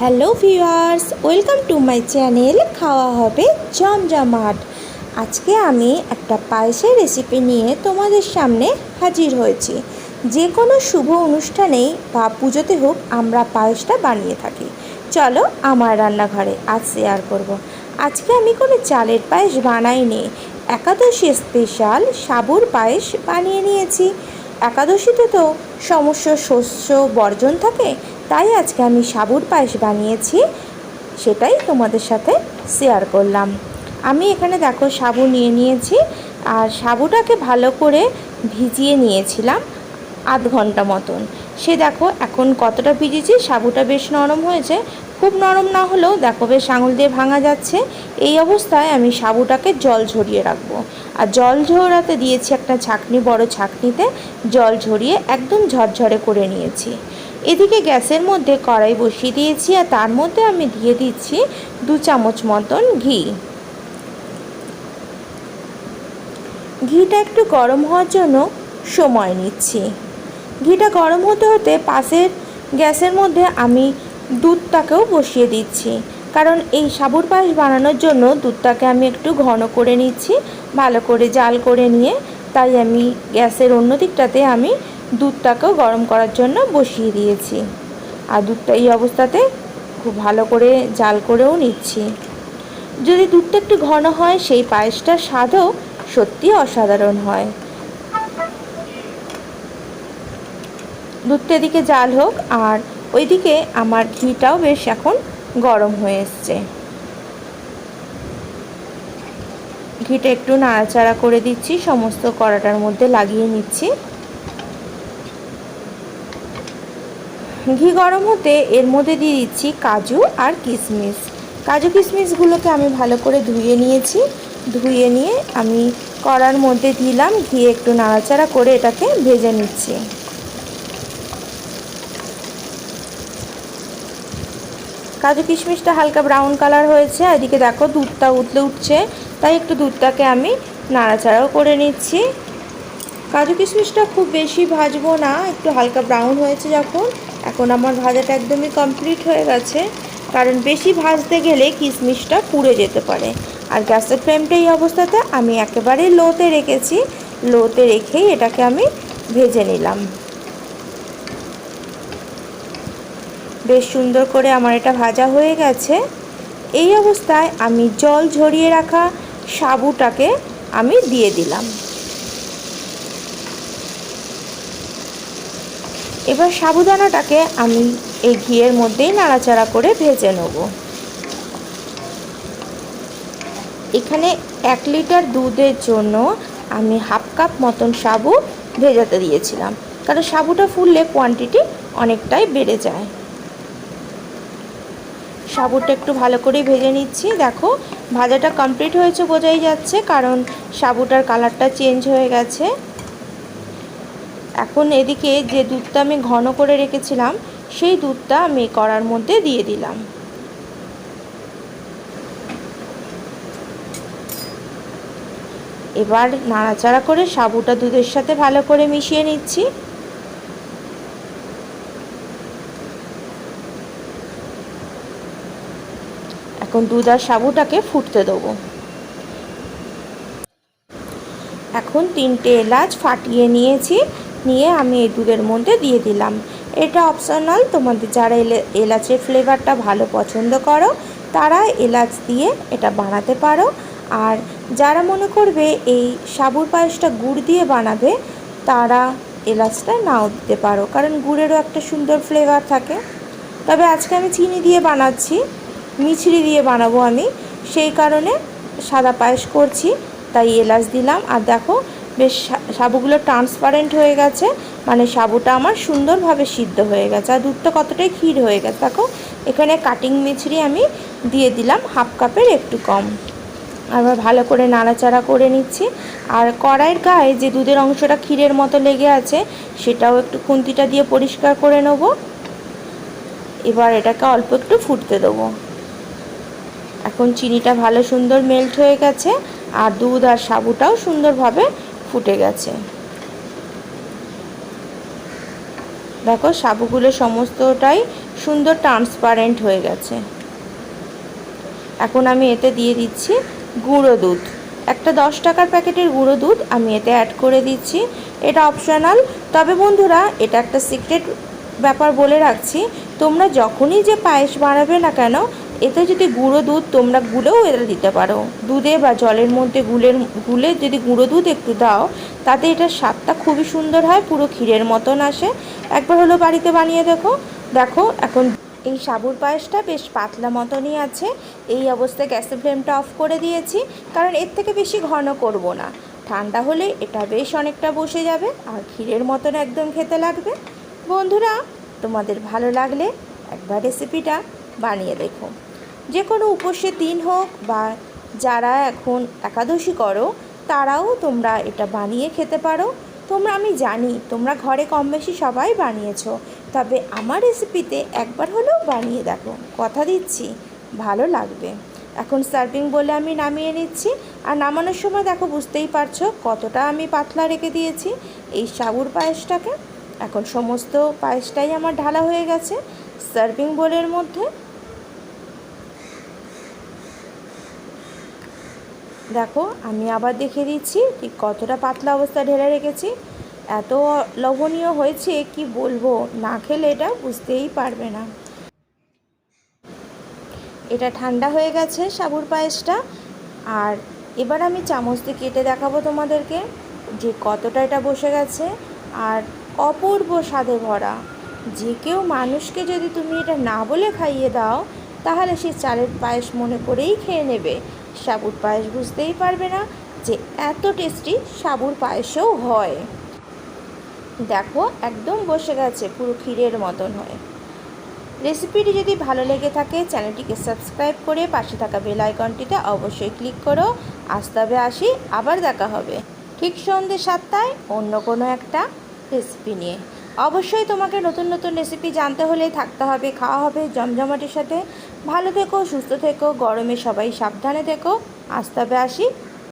Hello viewers, welcome to my channel খাওয়া হবে জমজমাট। আজকে আমি একটা পায়েসের রেসিপি নিয়ে তোমাদের সামনে হাজির হয়েছি। যে কোনো শুভ অনুষ্ঠানেই বা পুজোতে হোক আমরা পায়েসটা বানিয়ে থাকি। চলো আমার রান্নাঘরে আজ শেয়ার করব। আজকে আমি কোনো চালের পায়েস বানাইনি। একাদশী স্পেশাল সাবুর পায়েস বানিয়ে নিয়েছি। একাদশীতে তো সমস্ত শস্য বর্জন থাকে তাই আজকে আমি সাবুর পায়েস বানিয়েছি, সেটাই তোমাদের সাথে শেয়ার করলাম। আমি এখানে দেখো সাবু নিয়ে নিয়েছি, আর সাবুটাকে ভালো করে ভিজিয়ে নিয়েছিলাম আধ ঘণ্টা মতন। সে দেখো এখন কতটা ভিজেছি, সাবুটা বেশ নরম হয়েছে। খুব নরম না হলেও দেখো বেশ আঙুল দিয়ে ভাঙা যাচ্ছে। এই অবস্থায় আমি সাবুটাকে জল ঝরিয়ে রাখব। আর জল ঝরাতে দিয়েছি একটা ছাকনি, বড় ছাকনিতে জল ঝরিয়ে একদম ঝরঝরে করে নিয়েছি। এদিকে গ্যাসের মধ্যে কড়াই বসিয়ে দিয়েছি আর তার মধ্যে আমি দিয়ে দিচ্ছি দু চামচ মতন ঘি। ঘিটা একটু গরম হওয়ার জন্য সময় নিচ্ছি। ঘিটা গরম হতে হতে পাশের গ্যাসের মধ্যে আমি দুধটাকেও বসিয়ে দিচ্ছি। কারণ এই সাবুর পায়েস বানানোর জন্য দুধটাকে আমি একটু ঘন করে নিচ্ছি, ভালো করে জাল করে নিয়ে, তাই আমি গ্যাসের অন্য দিকটাতে আমি দুধটাকেও গরম করার জন্য বসিয়ে দিয়েছি। আর দুধটা এই অবস্থাতে খুব ভালো করে জাল করেও নিচ্ছি। যদি দুধটা একটু ঘন হয়, সেই পায়েসটার স্বাদও সত্যি অসাধারণ হয়। দুধটা এদিকে জাল হোক, আর ওইদিকে আমার ঘিটাও বেশ এখন গরম হয়ে এসছে। ঘিটা একটু নাড়াচাড়া করে দিচ্ছি, সমস্ত কড়াটার মধ্যে লাগিয়ে নিচ্ছি। ঘি গরম হতে এর মধ্যে দিয়ে দিচ্ছি কাজু আর কিশমিশ। কাজু কিশমিশগুলোকে আমি ভালো করে ধুয়ে নিয়েছি। ধুয়ে নিয়ে আমি কড়ার মধ্যে দিলাম ঘি একটু নাড়াচাড়া করে এটাকে ভেজে নিচ্ছি। কাজু কিশমিশটা হালকা ব্রাউন কালার হয়েছে এদিকে দেখো দুধটা উতলে উঠছে, তাই একটু দুধটাকে আমি নাড়াচাড়াও করে নিচ্ছি। কাজু কিশমিশটা খুব বেশি ভাজবো না, একটু হালকা ব্রাউন হয়েছে যখন এখন আমার ভাজাটা একদমই কমপ্লিট হয়ে গেছে, কারণ বেশি ভাজতে গেলে কিশমিশটা পুড়ে যেতে পারে। আর গ্যাসের ফ্লেমটা এই অবস্থাতে আমি একেবারে লোতে রেখেছি, লোতে রেখেই এটাকে আমি ভেজে নিলাম। বেশ সুন্দর করে আমার এটা ভাজা হয়ে গেছে। এই অবস্থায় আমি জল ঝরিয়ে রাখা সাবুটাকে আমি দিয়ে দিলাম। এবার সাবুদানাটাকে আমি এই ঘিয়ের মধ্যেই নাড়াচাড়া করে ভেজে নেব। এখানে এক লিটার দুধের জন্য আমি হাফ কাপ মতন সাবু ভেজাতে দিয়েছিলাম, কারণ সাবুটা ফুললে কোয়ান্টিটি অনেকটাই বেড়ে যায়। সাবুটা একটু ভালো করে ভেজে নিচ্ছি। দেখো, ভাজাটা কমপ্লিট হয়েছে বোঝাই যাচ্ছে, কারণ সাবুটার কালারটা চেঞ্জ হয়ে গেছে। এখন এদিকে যে দুধটা আমি ঘন করে রেখেছিলাম, সেই দুধটা আমি কড়ার মধ্যে দিয়ে দিলাম। এবার নাড়াচাড়া করে সাবুটা দুধের সাথে ভালো করে মিশিয়ে নিচ্ছি। এখন দুধ আর সাবুটাকে ফুটতে দেবো। এখন তিনটে এলাচ ফাটিয়ে নিয়েছি। নিয়ে আমি এই দুধের মধ্যে দিয়ে দিলাম। এটা অপশনাল তোমাদের যারা এলাচের ফ্লেভারটা ভালো পছন্দ করো, তারা এলাচ দিয়ে এটা বানাতে পারো। আর যারা মনে করবে এই সাবুর পায়েসটা গুড় দিয়ে বানাবে, তারা এলাচটা নাও দিতে পারো, কারণ গুড়েরও একটা সুন্দর ফ্লেভার থাকে। তবে আজকে আমি চিনি দিয়ে বানাচ্ছি, মিছরি দিয়ে বানাবো আমি। সেই কারণে সাদা পায়েস করছি, তাই এলাচ দিলাম। আর দেখো বেশ সাবুগুলো ট্রান্সপারেন্ট হয়ে গেছে। মানে সাবুটা আমার সুন্দরভাবে সিদ্ধ হয়ে গেছে। আর দুধটা কতটাই ক্ষীর হয়ে গেছে দেখো। এখানে কাটিং মিছরি আমি দিয়ে দিলাম হাফ কাপের একটু কম। আবার ভালো করে নাড়াচাড়া করে নিচ্ছি। আর কড়াইয়ের গায়ে যে দুধের অংশটা ক্ষীরের মতো লেগে আছে, সেটাও একটু খুন্তিটা দিয়ে পরিষ্কার করে নেব। এবার এটাকে অল্প একটু ফুটতে দেবো। এখন চিনিটা ভালো সুন্দর মেল্ট হয়ে গেছে। আর দুধ আর সাবুটাও সুন্দরভাবে ফুটে গেছে। দেখো, সাবুগুলো সমস্তটাই সুন্দর ট্রান্সপারেন্ট হয়ে গেছে। এখন আমি এতে দিয়ে দিচ্ছি গুঁড়ো দুধ। একটা দশ টাকার প্যাকেটের গুঁড়ো দুধ আমি এতে অ্যাড করে দিচ্ছি। এটা অপশনাল তবে বন্ধুরা, এটা একটা সিক্রেট ব্যাপার বলে রাখছি। তোমরা যখনই যে পায়েস বানাবে না কেন এতে যদি গুঁড়ো দুধ তোমরা গুলেও এটা দিতে পারো। দুধে বা জলের মধ্যে গুলের গুলে যদি গুঁড়ো দুধ একটু দাও, তাতে এটার স্বাদটা খুবই সুন্দর হয়, পুরো ক্ষীরের মতন আসে। একবার হলো বাড়িতে বানিয়ে দেখো। দেখো, এখন এই সাবুর পায়েসটা বেশ পাতলা মতনই আছে। এই অবস্থায় গ্যাসের ফ্লেমটা অফ করে দিয়েছি, কারণ এর থেকে বেশি ঘন করব না। ঠান্ডা হলে এটা বেশ অনেকটা বসে যাবে, আর ক্ষীরের মতন একদম খেতে লাগবে। বন্ধুরা, তোমাদের ভালো লাগলে একবার রেসিপিটা বানিয়ে দেখো। যে কোনো উপসের দিন হোক বা যারা এখন একাদশী করো, তারাও তোমরা এটা বানিয়ে খেতে পারো। তোমরা, আমি জানি, তোমরা ঘরে কম বেশি সবাই বানিয়েছো, তবে আমার রেসিপিতে একবার হলেও বানিয়ে দেখো। কথা দিচ্ছি, ভালো লাগবে। এখন সার্ভিং বলে আমি নামিয়ে নিচ্ছি। আর নামানোর সময় দেখো, বুঝতেই পারছ কতটা আমি পাতলা রেখে দিয়েছি। এই সাবুর পায়েসটাকে, এখন সমস্ত পায়েসটাই আমার ঢালা হয়ে গেছে। সার্ভিং বোলের মধ্যে দেখো, আমি আবার দেখিয়ে দিচ্ছি ঠিক কতটা পাতলা অবস্থা ঢেলে রেখেছি। এত লবণীয় হয়েছে, কি বলব? না খেলে এটা বুঝতেই পারবে না। এটা ঠান্ডা হয়ে গেছে সাবুর পায়েসটা। আর এবার আমি চামচ দিয়ে কেটে দেখাবো তোমাদেরকে যে কতটা এটা বসে গেছে। আর অপূর্ব স্বাদে ভরা। যে কেউ মানুষকে যদি তুমি এটা না বলে খাইয়ে দাও, তাহলে সে চালের পায়েস মনে করেই খেয়ে নেবে। সাবুর পায়েস বুঝতেই পারবে না যে এত টেস্টি সাবুর পায়েসও হয়। দেখো, একদম বসে গেছে পুরো ক্ষীরের মতন হয়। রেসিপিটি যদি ভালো লেগে থাকে, চ্যানেলটিকে সাবস্ক্রাইব করে পাশে থাকা বেল আইকনটিতে অবশ্যই ক্লিক করো। আজ তবে আসি, আবার দেখা হবে। ঠিক সন্ধ্যে সাতটায় অন্য কোনো একটা রেসিপি নিয়ে। অবশ্যই তোমাকে নতুন নতুন রেসিপি জানতে হলে থাকতে হবে, খাওয়া হবে জমজমাটির সাথে। ভালো থেকো, সুস্থ থেকো, গরমে সবাই সাবধানে থেকো। আসতে হবে আসি।